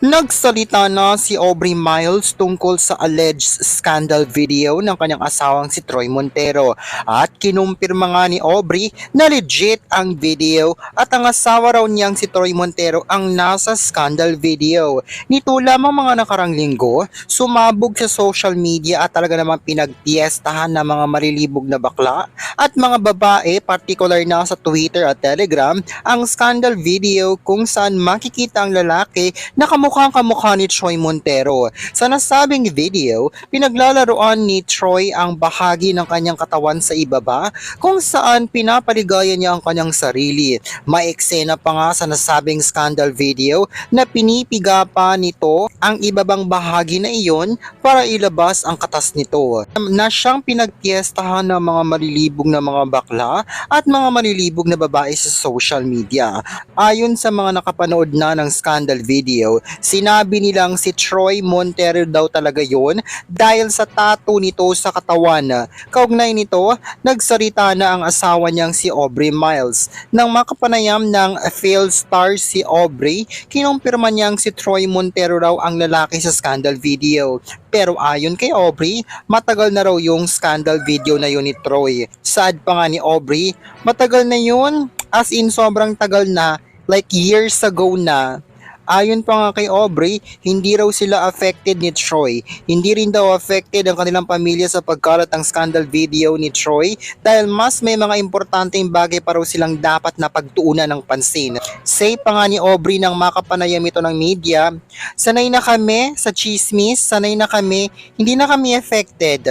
Nagsalita na si Aubrey Miles tungkol sa alleged scandal video ng kanyang asawang si Troy Montero at kinumpirma nga ni Aubrey na legit ang video at ang asawa raw niyang si Troy Montero ang nasa scandal video. Nito lamang mga nakarang linggo, sumabog sa social media at talaga namang pinagpiestahan ng mga malilibog na bakla at mga babae, particular na sa Twitter at Telegram, ang scandal video kung saan makikita ang lalaki na kamukhang kamukha ni Troy Montero. Sa nasabing video, pinaglalaroan ni Troy ang bahagi ng kanyang katawan sa ibaba kung saan pinapaligaya niya ang kanyang sarili. May eksena pa nga sa nasabing scandal video na pinipiga pa nito ang ibabang bahagi na iyon para ilabas ang katas nito. Na siyang pinagpiestahan ng mga malilibog na mga bakla at mga malilibog na babae sa social media. Ayon sa mga nakapanood na ng scandal video, sinabi nilang si Troy Montero daw talaga yon dahil sa tattoo nito sa katawan. Kaugnay nito, nagsalita na ang asawa niyang si Aubrey Miles. Nang makapanayam ng failed star si Aubrey, kinumpirma niyang si Troy Montero raw ang lalaki sa scandal video. Pero ayon kay Aubrey, matagal na raw yung scandal video na yun ni Troy. Sad pa nga ni Aubrey, matagal na yun, as in sobrang tagal na, like years ago na. Ayon pa nga kay Aubrey, hindi raw sila affected ni Troy. Hindi rin daw affected ang kanilang pamilya sa pagkalat ng scandal video ni Troy dahil mas may mga importanteng bagay pa raw silang dapat na pagtuunan ng pansin. Say pa nga ni Aubrey nang makapanayam ito ng media, sanay na kami sa chismis, sanay na kami, hindi na kami affected.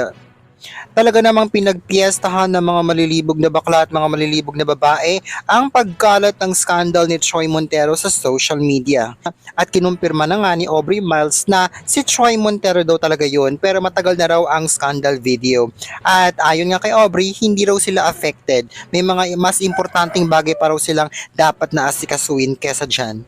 Talaga namang pinagpiestahan ng mga malilibog na bakla at mga malilibog na babae ang pagkalat ng scandal ni Troy Montero sa social media. At kinumpirma na nga ni Aubrey Miles na si Troy Montero daw talaga yun pero matagal na raw ang scandal video. At ayon nga kay Aubrey, hindi raw sila affected. May mga mas importanteng bagay pa raw silang dapat na asikasuin kesa dyan.